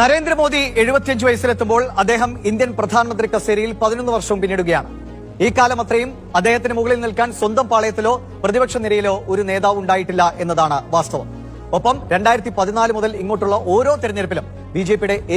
നരേന്ദ്രമോദി എഴുപത്തിയഞ്ച് വയസ്സിലെത്തുമ്പോൾ അദ്ദേഹം ഇന്ത്യൻ പ്രധാനമന്ത്രി കസേരയിൽ പതിനൊന്ന് വർഷവും പിന്നിടുകയാണ്. ഈ കാലം അത്രയും അദ്ദേഹത്തിന് മുകളിൽ നിൽക്കാൻ സ്വന്തം പാളയത്തിലോ പ്രതിപക്ഷ നിരയിലോ ഒരു നേതാവ് ഉണ്ടായിട്ടില്ല എന്നതാണ് വാസ്തവം. ഒപ്പം രണ്ടായിരത്തി പതിനാല് മുതൽ ഇങ്ങോട്ടുള്ള ഓരോ തെരഞ്ഞെടുപ്പിലും ബി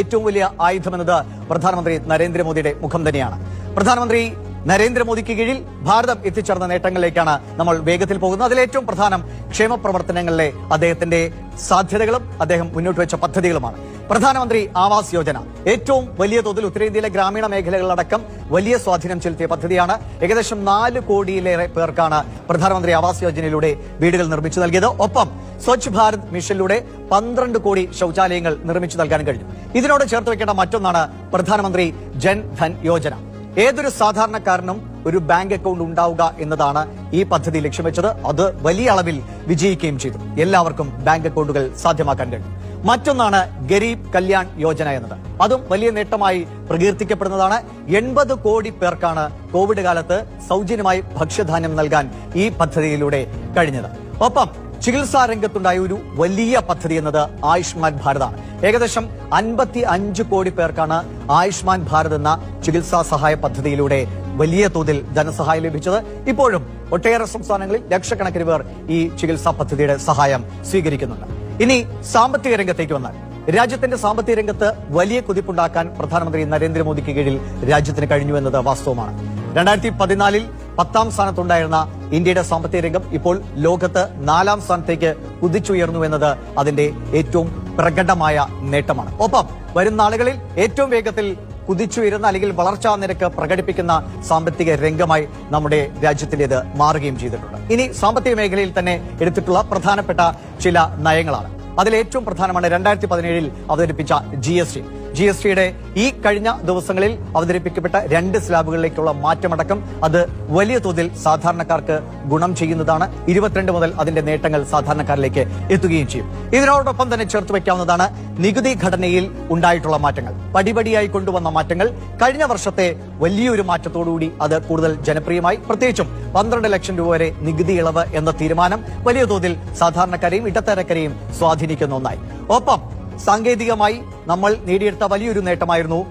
ഏറ്റവും വലിയ ആയുധമെന്നത് പ്രധാനമന്ത്രി നരേന്ദ്രമോദിയുടെ മുഖം തന്നെയാണ്. പ്രധാനമന്ത്രി നരേന്ദ്രമോദിക്ക് കീഴിൽ ഭാരതം എത്തിച്ചേർന്ന നേട്ടങ്ങളിലേക്കാണ് നമ്മൾ വേഗത്തിൽ പോകുന്നത്. അതിലേറ്റവും പ്രധാനം ക്ഷേമ പ്രവർത്തനങ്ങളിലെ അദ്ദേഹത്തിന്റെ സാധ്യതകളും അദ്ദേഹം മുന്നോട്ട് വെച്ച പദ്ധതികളുമാണ്. പ്രധാനമന്ത്രി ആവാസ് യോജന. ഏറ്റവും വലിയ തോതിൽ ഉത്തരേന്ത്യയിലെ ഗ്രാമീണ മേഖലകളിലടക്കം വലിയ സ്വാധീനം ചെലുത്തിയ പദ്ധതിയാണ്. ഏകദേശം നാല് കോടിയിലേറെ പേർക്കാണ് പ്രധാനമന്ത്രി ആവാസ് യോജനയിലൂടെ വീടുകൾ നിർമ്മിച്ചു നൽകിയത്. ഒപ്പം സ്വച്ഛ് ഭാരത് മിഷനിലൂടെ പന്ത്രണ്ട് കോടി ശൌചാലയങ്ങൾ നിർമ്മിച്ചു നൽകാൻ കഴിഞ്ഞു. ഇതിനോട് ചേർത്ത് വെക്കേണ്ട മറ്റൊന്നാണ് പ്രധാനമന്ത്രി ജൻ ധൻ യോജന. ഏതൊരു സാധാരണക്കാരനും ഒരു ബാങ്ക് അക്കൗണ്ട് ഉണ്ടാവുക എന്നതാണ് ഈ പദ്ധതി ലക്ഷ്യം വെച്ചത്. അത് വലിയ അളവിൽ വിജയിക്കുകയും ചെയ്തു. എല്ലാവർക്കും ബാങ്ക് അക്കൗണ്ടുകൾ സാധ്യമാക്കാൻ കഴിഞ്ഞു മറ്റൊന്നാണ് ഗരീബ് കല്യാൺ യോജന എന്നത്. അതും വലിയ നേട്ടമായി പ്രകീർത്തിക്കപ്പെടുന്നതാണ്. എൺപത് കോടി പേർക്കാണ് കോവിഡ് കാലത്ത് സൗജന്യമായി ഭക്ഷ്യധാന്യം നൽകാൻ ഈ പദ്ധതിയിലൂടെ കഴിഞ്ഞത്. ഒപ്പം ചികിത്സാ രംഗത്തുണ്ടായ ഒരു വലിയ പദ്ധതി എന്നത് ആയുഷ്മാൻ ഭാരതാണ്. ഏകദേശം അൻപത്തി അഞ്ച് കോടി പേർക്കാണ് ആയുഷ്മാൻ ഭാരത് എന്ന ചികിത്സാ സഹായ പദ്ധതിയിലൂടെ വലിയ തോതിൽ ധനസഹായം ലഭിച്ചത്. ഇപ്പോഴും ഒട്ടേറെ സംസ്ഥാനങ്ങളിൽ ലക്ഷക്കണക്കിന് പേർ ഈ ചികിത്സാ പദ്ധതിയുടെ സഹായം സ്വീകരിക്കുന്നുണ്ട്. ഇനി സാമ്പത്തിക രംഗത്തേക്ക് വന്നാൽ. രാജ്യത്തിന്റെ സാമ്പത്തിക രംഗത്ത് വലിയ കുതിപ്പുണ്ടാക്കാൻ പ്രധാനമന്ത്രി നരേന്ദ്രമോദിക്ക് കീഴിൽ രാജ്യത്തിന് കഴിഞ്ഞു എന്നത് വാസ്തവമാണ്. രണ്ടായിരത്തി പതിനാലിൽ പത്താം സ്ഥാനത്തുണ്ടായിരുന്ന ഇന്ത്യയുടെ സാമ്പത്തിക രംഗം ഇപ്പോൾ ലോകത്ത് നാലാം സ്ഥാനത്തേക്ക് കുതിച്ചുയർന്നു എന്നത് അതിന്റെ ഏറ്റവും പ്രകടമായ നേട്ടമാണ്. ഒപ്പം വരും നാളുകളിൽ ഏറ്റവും വേഗത്തിൽ കുതിച്ചുയരുന്ന അല്ലെങ്കിൽ വളർച്ചാ നിരക്ക് പ്രകടിപ്പിക്കുന്ന സാമ്പത്തിക രംഗമായി നമ്മുടെ രാജ്യത്തിന്റേത് മാറുകയും ചെയ്തിട്ടുണ്ട്. ഇനി സാമ്പത്തിക മേഖലയിൽ തന്നെ എടുത്തിട്ടുള്ള പ്രധാനപ്പെട്ട ചില നയങ്ങളാണ്. അതിൽ ഏറ്റവും പ്രധാനമാണ് രണ്ടായിരത്തി പതിനേഴിൽ അവതരിപ്പിച്ച G S T. G S ടിയുടെ ഈ കഴിഞ്ഞ ദിവസങ്ങളിൽ അവതരിപ്പിക്കപ്പെട്ട രണ്ട് സ്ലാബുകളിലേക്കുള്ള മാറ്റമടക്കം അത് വലിയ തോതിൽ സാധാരണക്കാർക്ക് ഗുണം ചെയ്യുന്നതാണ്. ഇരുപത്തിരണ്ട് മുതൽ അതിന്റെ നേട്ടങ്ങൾ സാധാരണക്കാരിലേക്ക് എത്തുകയും ചെയ്യും. ഇതിനോടൊപ്പം തന്നെ ചേർത്ത് വയ്ക്കാവുന്നതാണ് നികുതി ഘടനയിൽ ഉണ്ടായിട്ടുള്ള മാറ്റങ്ങൾ. പടിപടിയായി കൊണ്ടുവന്ന മാറ്റങ്ങൾ. കഴിഞ്ഞ വർഷത്തെ വലിയൊരു മാറ്റത്തോടുകൂടി അത് കൂടുതൽ ജനപ്രിയമായി. പ്രത്യേകിച്ചും പന്ത്രണ്ട് ലക്ഷം രൂപ വരെ നികുതി ഇളവ് എന്ന തീരുമാനം വലിയ തോതിൽ സാധാരണക്കാരെയും ഇടത്തരക്കാരെയും സ്വാധീനിക്കുന്ന ഒന്നായി. ഒപ്പം സാങ്കേതികമായി നമ്മൾ നേടിയെടുത്ത വലിയൊരു നേട്ടമായിരുന്നു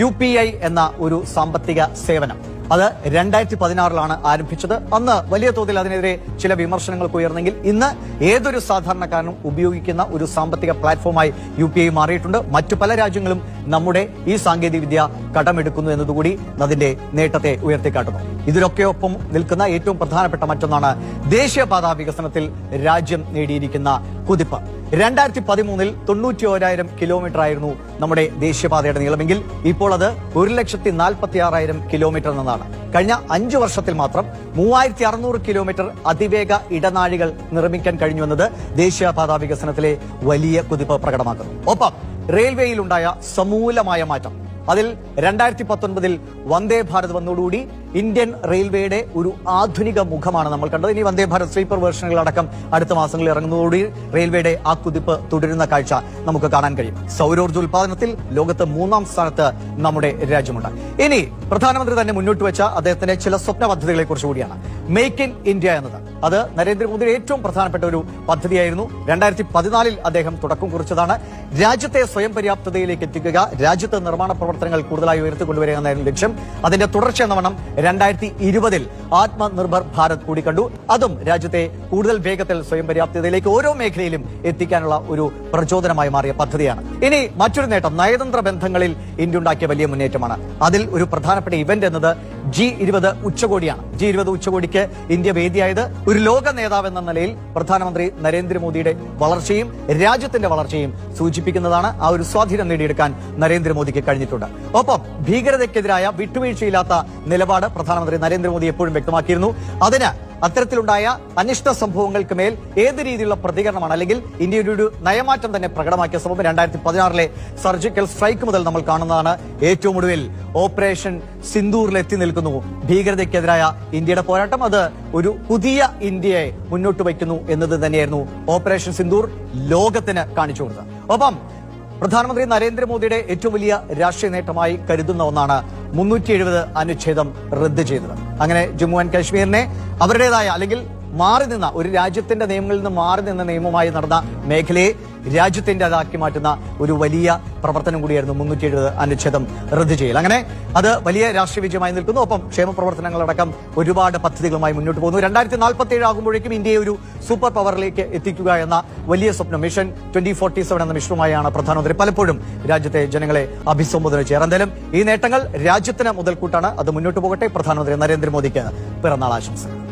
യു പി ഐ എന്ന ഒരു സാമ്പത്തിക സേവനം. അത് രണ്ടായിരത്തി പതിനാറിലാണ് ആരംഭിച്ചത്. അന്ന് വലിയ തോതിൽ അതിനെതിരെ ചില വിമർശനങ്ങൾക്ക് ഉയർന്നെങ്കിൽ ഇന്ന് ഏതൊരു സാധാരണക്കാരനും ഉപയോഗിക്കുന്ന ഒരു സാമ്പത്തിക പ്ലാറ്റ്ഫോമായി യു പി ഐ മാറിയിട്ടുണ്ട്. മറ്റു പല രാജ്യങ്ങളും നമ്മുടെ ഈ സാങ്കേതിക വിദ്യ കടമെടുക്കുന്നു എന്നതുകൂടി അതിന്റെ നേട്ടത്തെ ഉയർത്തിക്കാട്ടുന്നു. ഇതിനൊക്കെയൊപ്പം നിൽക്കുന്ന ഏറ്റവും പ്രധാനപ്പെട്ട മറ്റൊന്നാണ് ദേശീയപാതാ വികസനത്തിൽ രാജ്യം നേടിയിരിക്കുന്ന കുതിപ്പ്. രണ്ടായിരത്തി പതിമൂന്നിൽ തൊണ്ണൂറ്റി ഓരായിരം കിലോമീറ്റർ ആയിരുന്നു നമ്മുടെ ദേശീയപാതയുടെ നീളമെങ്കിൽ ഇപ്പോൾ അത് ഒരു ലക്ഷത്തി നാൽപ്പത്തി ആറായിരം കിലോമീറ്റർ എന്നതാണ്. കഴിഞ്ഞ അഞ്ചു വർഷത്തിൽ മാത്രം മൂവായിരത്തി അറുന്നൂറ് കിലോമീറ്റർ അതിവേഗ ഇടനാഴികൾ നിർമ്മിക്കാൻ കഴിഞ്ഞുവെന്നത് ദേശീയപാതാ വികസനത്തിലെ വലിയ കുതിപ്പ് പ്രകടമാക്കുന്നു. ഒപ്പം റെയിൽവേയിലുണ്ടായ സമൂലമായ മാറ്റം. അതിൽ രണ്ടായിരത്തി പത്തൊൻപതിൽ വന്ദേ ഭാരത് വന്നതോടുകൂടി ഇന്ത്യൻ റെയിൽവേയുടെ ഒരു ആധുനിക മുഖമാണ് നമ്മൾ കണ്ടത്. ഇനി വന്ദേ ഭാരത് സ്ലീപ്പർ വേർഷനുകളടക്കം അടുത്ത മാസങ്ങളിൽ ഇറങ്ങുന്നതോടുകൂടി റെയിൽവേയുടെ ആ കുതിപ്പ് തുടരുന്ന കാഴ്ച നമുക്ക് കാണാൻ കഴിയും. സൗരോർജ ഉൽപാദനത്തിൽ ലോകത്ത് മൂന്നാം സ്ഥാനത്ത് നമ്മുടെ രാജ്യമുണ്ട്. ഇനി പ്രധാനമന്ത്രി തന്നെ മുന്നോട്ട് വെച്ച അദ്ദേഹത്തിന്റെ ചില സ്വപ്ന പദ്ധതികളെ കുറിച്ച് കൂടിയാണ്. മേക്ക് ഇൻ ഇന്ത്യ എന്നത്. അത് നരേന്ദ്രമോദിയുടെ ഏറ്റവും പ്രധാനപ്പെട്ട ഒരു പദ്ധതിയായിരുന്നു. രണ്ടായിരത്തി പതിനാലിൽ അദ്ദേഹം തുടക്കം കുറിച്ചതാണ്. രാജ്യത്തെ സ്വയം പര്യാപ്തതയിലേക്ക് എത്തിക്കുക രാജ്യത്ത് നിർമ്മാണ പ്രവർത്തനങ്ങൾ കൂടുതലായി ഉയർത്തിക്കൊണ്ടുവരിക എന്നായിരുന്നു ലക്ഷ്യം. അതിന്റെ തുടർച്ച എന്ന വണ്ണം രണ്ടായിരത്തി ഇരുപതിൽ ആത്മനിർഭർ ഭാരത് കൂടി കണ്ടു. അതും രാജ്യത്തെ കൂടുതൽ വേഗത്തിൽ സ്വയം പര്യാപ്തതയിലേക്ക് ഓരോ മേഖലയിലും എത്തിക്കാനുള്ള ഒരു പ്രചോദനമായി മാറിയ പദ്ധതിയാണ്. ഇനി മറ്റൊരു നേട്ടം നയതന്ത്ര ബന്ധങ്ങളിൽ ഇന്ത്യ ഉണ്ടാക്കിയ വലിയ മുന്നേറ്റമാണ്. അതിൽ ഒരു പ്രധാനപ്പെട്ട ഇവന്റ് എന്നത് ജി ഇരുപത് ഉച്ചകോടിയാണ്. ജി ഇരുപത് ഉച്ചകോടിക്ക് ഇന്ത്യ വേദിയായത് ഒരു ലോക നേതാവ് എന്ന നിലയിൽ പ്രധാനമന്ത്രി നരേന്ദ്രമോദിയുടെ വളർച്ചയും രാജ്യത്തിന്റെ വളർച്ചയും സൂചിപ്പിക്കുന്നതാണ് ആ ഒരു സ്വാധീനം നേടിയെടുക്കാൻ നരേന്ദ്രമോദിക്ക് കഴിഞ്ഞിട്ടുണ്ട്. ഒപ്പം ഭീകരതയ്ക്കെതിരായ വിട്ടുവീഴ്ചയില്ലാത്ത നിലപാട് പ്രധാനമന്ത്രി നരേന്ദ്രമോദി എപ്പോഴും വ്യക്തമാക്കിയിരുന്നു. അതിന് അത്തരത്തിലുണ്ടായ അനിഷ്ട സംഭവങ്ങൾക്ക് മേൽ ഏത് രീതിയിലുള്ള പ്രതികരണമാണ്? അല്ലെങ്കിൽ ഇന്ത്യയുടെ ഒരു നയമാറ്റം തന്നെ പ്രകടമാക്കിയ സംഭവം രണ്ടായിരത്തി പതിനാറിലെ സർജിക്കൽ സ്ട്രൈക്ക് മുതൽ നമ്മൾ കാണുന്നതാണ്. ഏറ്റവും ഒടുവിൽ ഓപ്പറേഷൻ സിന്ദൂറിൽ എത്തി നിൽക്കുന്നു. ഭീകരതയ്ക്കെതിരായ ഇന്ത്യയുടെ പോരാട്ടം അത് ഒരു പുതിയ ഇന്ത്യയെ മുന്നോട്ട് വയ്ക്കുന്നു എന്നത് തന്നെയായിരുന്നു ഓപ്പറേഷൻ സിന്ദൂർ ലോകത്തിന് കാണിച്ചു കൊടുത്തത്. ഒപ്പം പ്രധാനമന്ത്രി നരേന്ദ്രമോദിയുടെ ഏറ്റവും വലിയ രാഷ്ട്രീയ നേട്ടമായി കരുതുന്ന ഒന്നാണ് മുന്നൂറ്റി അനുച്ഛേദം റദ്ദ് ചെയ്തത്. അങ്ങനെ ജമ്മു ആൻഡ് കാശ്മീരിനെ അവരുടേതായ അല്ലെങ്കിൽ മാറി നിന്ന ഒരു രാജ്യത്തിന്റെ നിയമങ്ങളിൽ നിന്ന് മാറി നിന്ന നിയമമായി നടന്ന മേഖലയെ രാജ്യത്തിന്റെതാക്കി മാറ്റുന്ന ഒരു വലിയ പ്രവർത്തനം കൂടിയായിരുന്നു മുന്നൂറ്റി എഴുപത് അനുച്ഛേദം റദ്ദു ചെയ്യൽ. അങ്ങനെ അത് വലിയ രാഷ്ട്രീയ വിജയമായി നിൽക്കുന്നു. ഒപ്പം ക്ഷേമ പ്രവർത്തനങ്ങളടക്കം ഒരുപാട് പദ്ധതികളുമായി മുന്നോട്ട് പോകുന്നു. രണ്ടായിരത്തി നാൽപ്പത്തി ഏഴ് ആകുമ്പോഴേക്കും ഇന്ത്യയെ ഒരു സൂപ്പർ പവറിലേക്ക് എത്തിക്കുക എന്ന വലിയ സ്വപ്നം മിഷൻ ട്വന്റി ഫോർട്ടി സെവൻ എന്ന മിഷനുമായാണ് പ്രധാനമന്ത്രി പലപ്പോഴും രാജ്യത്തെ ജനങ്ങളെ അഭിസംബോധന ചെയ്യാറ്. എന്തായാലും ഈ നേട്ടങ്ങൾ രാജ്യത്തിന് മുതൽക്കൂട്ടാണ്. അത് മുന്നോട്ട് പോകട്ടെ. പ്രധാനമന്ത്രി നരേന്ദ്രമോദിക്ക് പിറന്നാൾ ആശംസകൾ.